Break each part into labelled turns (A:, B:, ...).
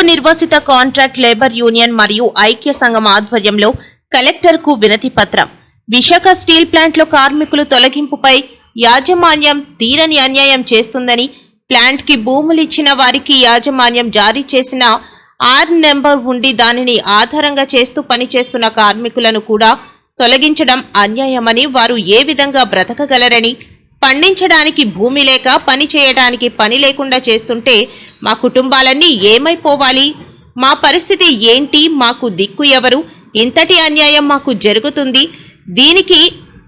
A: ఉక్కు నిర్వాసిత contract labour union మరియు ఐక్య సంఘం ఆధ్వర్యంలో కలెక్టర్కు వినతి పత్రం. విశాఖ స్టీల్ ప్లాంట్లో కార్మికులు తొలగింపుపై యాజమాన్యం తీరని అన్యాయం చేస్తుందని ప్లాంట్కి భూములు ఇచ్చిన వారికి యాజమాన్యం జారీ చేసిన ఆర్ నెంబర్ ఉండి దానిని ఆధారంగా చేస్తూ పనిచేస్తున్న కార్మికులను కూడా తొలగించడం అన్యాయమని వారు ఏ విధంగా బ్రతకగలరని పండించడానికి భూమి లేక పని చేయడానికి పని లేకుండా చేస్తుంటే మా కుటుంబాలన్నీ ఏమైపోవాలి? మా పరిస్థితి ఏంటి? మాకు దిక్కు ఎవరు? ఇంతటి అన్యాయం మాకు జరుగుతుంది. దీనికి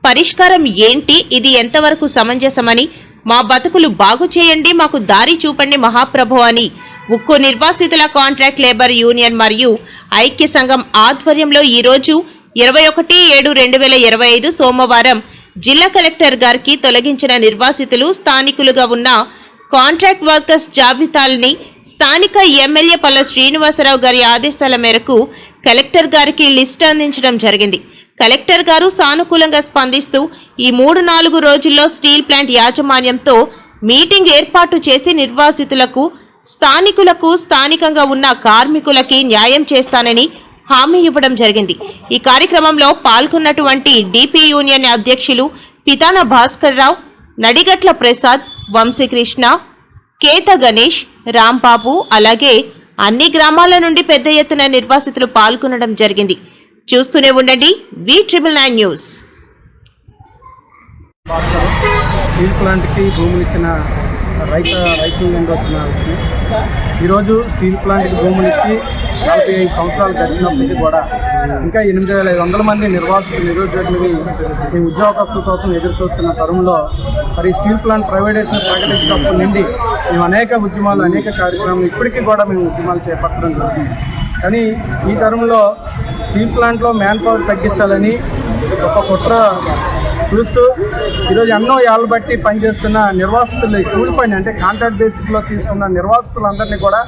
A: పరిష్కారం ఏంటి? ఇది ఎంతవరకు సమంజసమని? మా బతుకులు బాగు చేయండి మాకు దారి చూపండి మహాప్రభు అని. ఉక్కు నిర్వాసితుల కాంట్రాక్ట్ లేబర్ యూనియన్ మరియు ఐక్య సంఘం ఆధ్వర్యంలో ఈరోజు ఇరవై ఒకటి ఏడు రెండు వేల ఇరవై ఐదు సోమవారం జిల్లా కలెక్టర్ గారికి తొలగించిన నిర్వాసితులు స్థానికులుగా ఉన్న కాంట్రాక్ట్ వర్కర్స్ జాబితాల్ని స్థానిక ఎమ్మెల్యే పల్ల శ్రీనివాసరావు గారి ఆదేశాల మేరకు కలెక్టర్ గారికి లిస్ట్ అందించడం జరిగింది. కలెక్టర్ గారు సానుకూలంగా స్పందిస్తూ ఈ మూడు నాలుగు రోజుల్లో స్టీల్ ప్లాంట్ యాజమాన్యంతో మీటింగ్ ఏర్పాటు చేసి నిర్వాసితులకు స్థానికులకు స్థానికంగా ఉన్న కార్మికులకి న్యాయం చేస్తానని హామీ ఇవ్వడం జరిగింది. ఈ కార్యక్రమంలో పాల్గొన్నటువంటి డిపి యూనియన్ అధ్యక్షులు పితాన భాస్కర్ రావు నడిగట్ల ప్రసాద్ వంశీకృష్ణ కేత గణేష్ రాంబాబు అలాగే అన్ని గ్రామాల నుండి పెద్ద ఎత్తున నిర్వాసితులు పాల్గొనడం జరిగింది. చూస్తూనే ఉండండి V triple nine news.
B: Steel ప్లాంట్కి భూములు ఇచ్చిన రైతు రైతు వచ్చిన ఈరోజు స్టీల్ ప్లాంట్కి భూములు ఇచ్చి నలభై ఐదు సంవత్సరాలు గడిచినప్పటికీ కూడా ఇంకా ఎనిమిది వేల ఐదు వందల మంది నిర్వాసితులు నిరుద్యోగులని ఈ ఉద్యోగస్తుల కోసం ఎదురు చూస్తున్న తరుణంలో మరి స్టీల్ ప్లాంట్ ప్రైవేటైజేషన్ ప్రకటించినప్పటి నుండి మేము అనేక ఉద్యమాలు అనేక కార్యక్రమాలు ఇప్పటికీ కూడా మేము ఉద్యమాలు చేపట్టడం జరుగుతుంది కానీ ఈ తరంలో స్టీల్ ప్లాంట్లో మ్యాన్ పవర్ తగ్గించాలని ఒక కుట్ర చూస్తూ ఈరోజు ఎన్నో ఏళ్ళ బట్టి పనిచేస్తున్న నిర్వాసితులు కూలిపోయిన అంటే కాంట్రాక్ట్ బేసిక్లో తీసుకున్న నిర్వాసితులందరినీ కూడా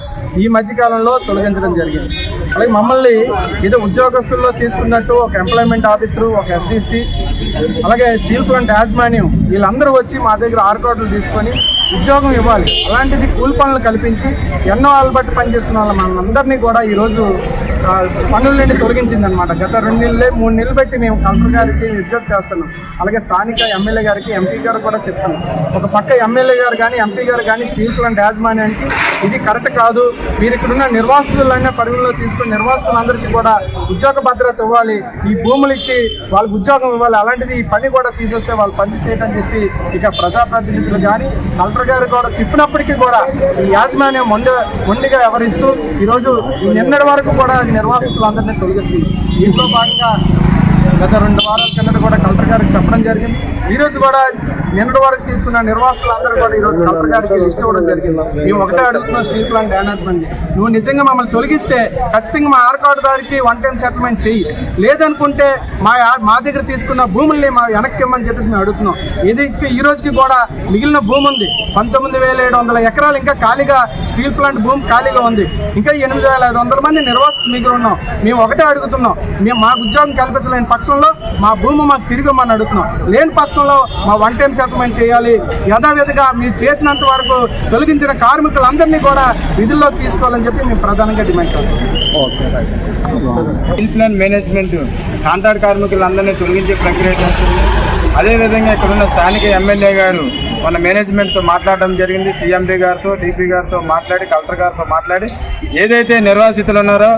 B: ఈ మధ్యకాలంలో తొలగించడం జరిగింది. అలాగే మమ్మల్ని ఏదో ఉద్యోగస్తుల్లో తీసుకున్నట్టు ఒక ఎంప్లాయ్మెంట్ ఆఫీసరు ఒక ఎస్డిసి అలాగే స్టీల్ ప్లాంట్ యాజమాన్యం వీళ్ళందరూ వచ్చి మా దగ్గర ఆర్కోట్లు తీసుకొని ఉద్యోగం ఇవ్వాలి. అలాంటిది కూలి పనులు కల్పించి ఎన్నో ఆల్బట్టి బట్టి పనిచేస్తున్న వాళ్ళ మనందరినీ కూడా ఈరోజు ఆ, పనుల నుండి తొలగించింది అనమాట గత రెండు నెలలే మూడు నెలలు పెట్టి మేము కలెక్టర్ గారికి విజ్ఞప్తి చేస్తున్నాం. అలాగే స్థానిక ఎమ్మెల్యే గారికి ఎంపీ గారు కూడా చెప్తున్నాం. ఒక పక్క ఎమ్మెల్యే గారు కానీ ఎంపీ గారు కానీ స్టీల్ ప్లాంట్ యాజమాన్యానికి ఇది కరెక్ట్ కాదు. మీరు ఇక్కడున్న నిర్వాసితులన్నీ పరిగణలో తీసుకుని నిర్వాసితులందరికీ కూడా ఉద్యోగ భద్రత ఇవ్వాలి. ఈ భూములు ఇచ్చి వాళ్ళకి ఉద్యోగం ఇవ్వాలి. అలాంటిది ఈ పని కూడా తీసేస్తే వాళ్ళ పరిస్థితి ఏంటని చెప్పి ఇక ప్రజాప్రతినిధులు కానీ కలెక్టర్ గారు కూడా చెప్పినప్పటికీ కూడా ఈ యాజమాన్యం మొండ మొండిగా వ్యవహరిస్తూ ఈరోజు నిన్నటి వరకు కూడా నిర్వాసితులందరినీ తొలగిస్తుంది దీంట్లో భాగంగా గత రెండు వారాల కిందట కూడా కలెక్టర్ గారికి చెప్పడం జరిగింది. ఈ రోజు కూడా నిన్నటి వరకు తీసుకున్న నిర్వాసులందరూ కూడా ఈ రోజు కలెక్టర్ గారికి లిస్ట్ ఇవ్వడం జరిగింది. మేము ఒకటే అడుగుతున్నాం స్టీల్ ప్లాంట్ మేనేజ్మెంట్ నువ్వు నిజంగా మమ్మల్ని తొలగిస్తే ఖచ్చితంగా మా ఆర్ కార్డు దారికి వన్ టైం సెటిల్మెంట్ చెయ్యి. లేదనుకుంటే మా మా దగ్గర తీసుకున్న భూముల్ని మా వెనక్కి ఇమ్మని చెప్పేసి మేము అడుగుతున్నాం. ఇది ఈ రోజుకి కూడా మిగిలిన భూమి ఉంది పంతొమ్మిది వేల ఏడు వందల ఎకరాలు ఇంకా ఖాళీగా స్టీల్ ప్లాంట్ భూమి ఖాళీగా ఉంది. ఇంకా ఎనిమిది వేల ఐదు వందల మంది నిర్వాసితులు మిగిలి ఉన్నాం. మేము ఒకటే అడుగుతున్నాం. మేము మాకు ఉద్యోగం కల్పించలేని పక్షంలో మా భూమి మాకు తిరిగి ఇవ్వమని అడుగుతున్నాం. లేని పక్షంలో మా వన్ టైం సెటిల్మెంట్ చేయాలి. యథావిధిగా మీరు చేసినంత వరకు తొలగించిన కార్మికులందరినీ కూడా విధుల్లోకి తీసుకోవాలని చెప్పి మేము ప్రధానంగా డిమాండ్ చేస్తాం
C: స్టీల్ ప్లాంట్ మేనేజ్మెంట్ కాంట్రాక్ట్ కార్మికులందరినీ తొలగించే ప్రక్రియ చేస్తుంది. అదేవిధంగా ఇక్కడ ఉన్న స్థానిక ఎమ్మెల్యే గారు మన మేనేజ్మెంట్తో మాట్లాడడం జరిగింది. సీఎండీ గారితో టీపీ గారితో మాట్లాడి కలెక్టర్ గారితో మాట్లాడి ఏదైతే నిర్వాసితులు ఉన్నారో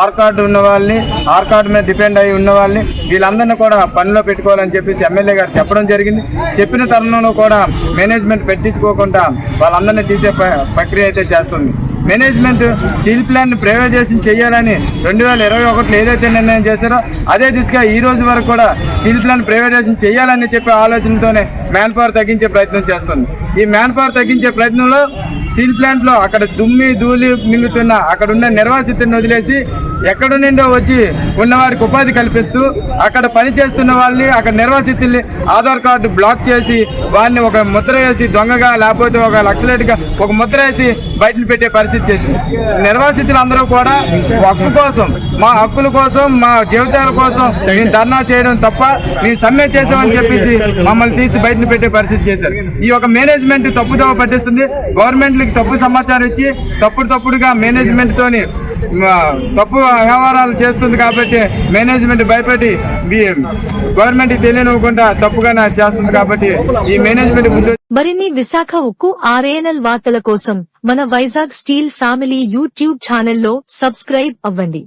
C: ఆర్ కార్డు ఉన్న వాళ్ళని ఆర్ కార్డు మీద డిపెండ్ అయి ఉన్న వాళ్ళని వీళ్ళందరినీ కూడా పనిలో పెట్టుకోవాలని చెప్పేసి ఎమ్మెల్యే గారు చెప్పడం జరిగింది. చెప్పిన తరుణంలో కూడా మేనేజ్మెంట్ పెట్టించుకోకుండా వాళ్ళందరినీ తీసే ప్రక్రియ అయితే చేస్తుంది. మేనేజ్మెంట్ స్టీల్ ప్లాంట్ ప్రైవేటైజేషన్ చేయాలని రెండు వేల ఇరవై ఒకటిలో ఏదైతే నిర్ణయం చేశారో అదే దిశగా ఈ రోజు వరకు కూడా స్టీల్ ప్లాంట్ ప్రైవేటైజేషన్ చేయాలని చెప్పే ఆలోచనతోనే మ్యాన్ పవర్ తగ్గించే ప్రయత్నం చేస్తుంది. ఈ మ్యాన్ పవర్ తగ్గించే ప్రయత్నంలో స్టీల్ ప్లాంట్లో అక్కడ దుమ్మి ధూళి మింగుతున్న అక్కడున్న నిర్వాసితులను వదిలేసి ఎక్కడ నుండో వచ్చి ఉన్నవారికి ఉపాధి కల్పిస్తూ అక్కడ పని చేస్తున్న వాళ్ళని అక్కడ నిర్వాసితుల్ని ఆధార్ కార్డు బ్లాక్ చేసి వారిని ఒక ముద్ర వేసి దొంగగా లేకపోతే ఒక లక్షలేటుగా ఒక ముద్ర వేసి బయటలు పెట్టే పరిస్థితి చేసి చేసింది. నిర్వాసితులు అందరూ కూడా హక్కు కోసం మా హక్కుల కోసం మా జీవితాల కోసం మేము ధర్నా చేయడం తప్ప మేము సమ్మె చేసామని చెప్పేసి మమ్మల్ని తీసి బయటను పెట్టే పరిస్థితి చేశారు. ఈ యొక్క మేనేజ్మెంట్ తప్పుదోవ పట్టిస్తుంది. గవర్నమెంట్లకి తప్పు సమాచారం ఇచ్చి తప్పుడు తప్పుడుగా మేనేజ్మెంట్ తోని తప్పు వ్యవహారాలు చేస్తుంది కాబట్టి మేనేజ్మెంట్ భయపడి గవర్నమెంట్ తెలియనివ్వకుండా తప్పుగా చేస్తుంది కాబట్టి ఈ మేనేజ్మెంట్
D: మరిన్ని విశాఖ ఉక్కు ఆర్ఏఎన్ఎల్ వార్తల కోసం మన వైజాగ్ స్టీల్ ఫ్యామిలీ యూట్యూబ్ ఛానల్లో సబ్స్క్రైబ్ అవ్వండి.